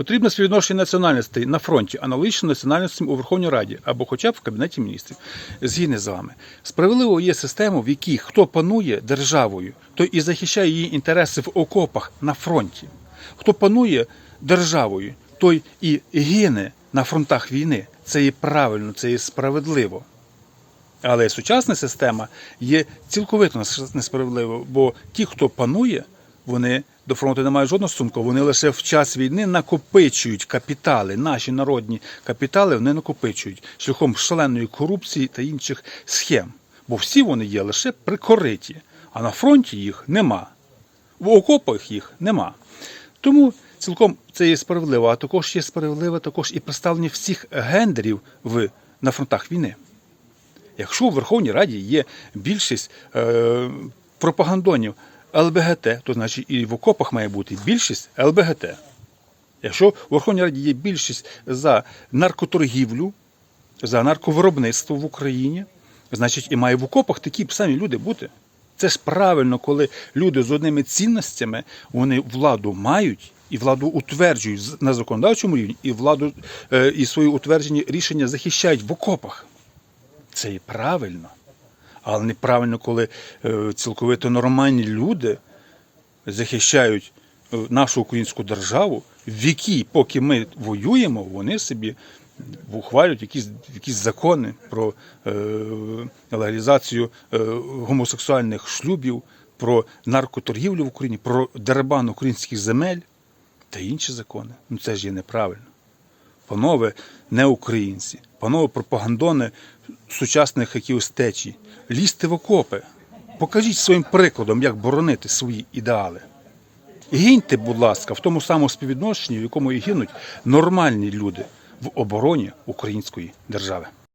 Потрібне співвідношення національностей на фронті, аналогічно національностям у Верховній Раді або хоча б в Кабінеті міністрів. Згідно з вами. Справедливо є система, в якій хто панує державою, той і захищає її інтереси в окопах на фронті. Хто панує державою, той і гине на фронтах війни. Це є правильно, це є справедливо. Але сучасна система є цілковито несправедливою, бо ті, хто панує, вони до фронту не мають жодного стосунку. Вони лише в час війни накопичують капітали, наші народні капітали вони накопичують шляхом шаленої корупції та інших схем. Бо всі вони є лише прикориті, а на фронті їх нема. В окопах їх нема. Тому цілком це є справедливо, а також є справедливо також і представлення всіх гендерів в, на фронтах війни. Якщо у Верховній Раді є більшість е, пропагандонів ЛБГТ, то значить і в окопах має бути більшість ЛБГТ. Якщо у Верховній Раді є більшість за наркоторгівлю, за нарковиробництво в Україні, значить і має в окопах такі самі люди бути. Це ж правильно, коли люди з одними цінностями вони владу мають і владу утверджують на законодавчому рівні, і владу е, і свої утверджені рішення захищають в окопах. Це і правильно. Але неправильно, коли е, цілковито нормальні люди захищають е, нашу українську державу, в якій, поки ми воюємо, вони собі ухвалюють якісь, якісь закони про е, легалізацію гомосексуальних шлюбів, про наркоторгівлю в Україні, про дерибан українських земель та інші закони. Ну це ж є неправильно панове не українці, панове пропагандони сучасних якихось течій, лізьте в окопи, покажіть своїм прикладом, як боронити свої ідеали. Гиньте, будь ласка, в тому самому співвідношенні, в якому і гинуть нормальні люди в обороні української держави.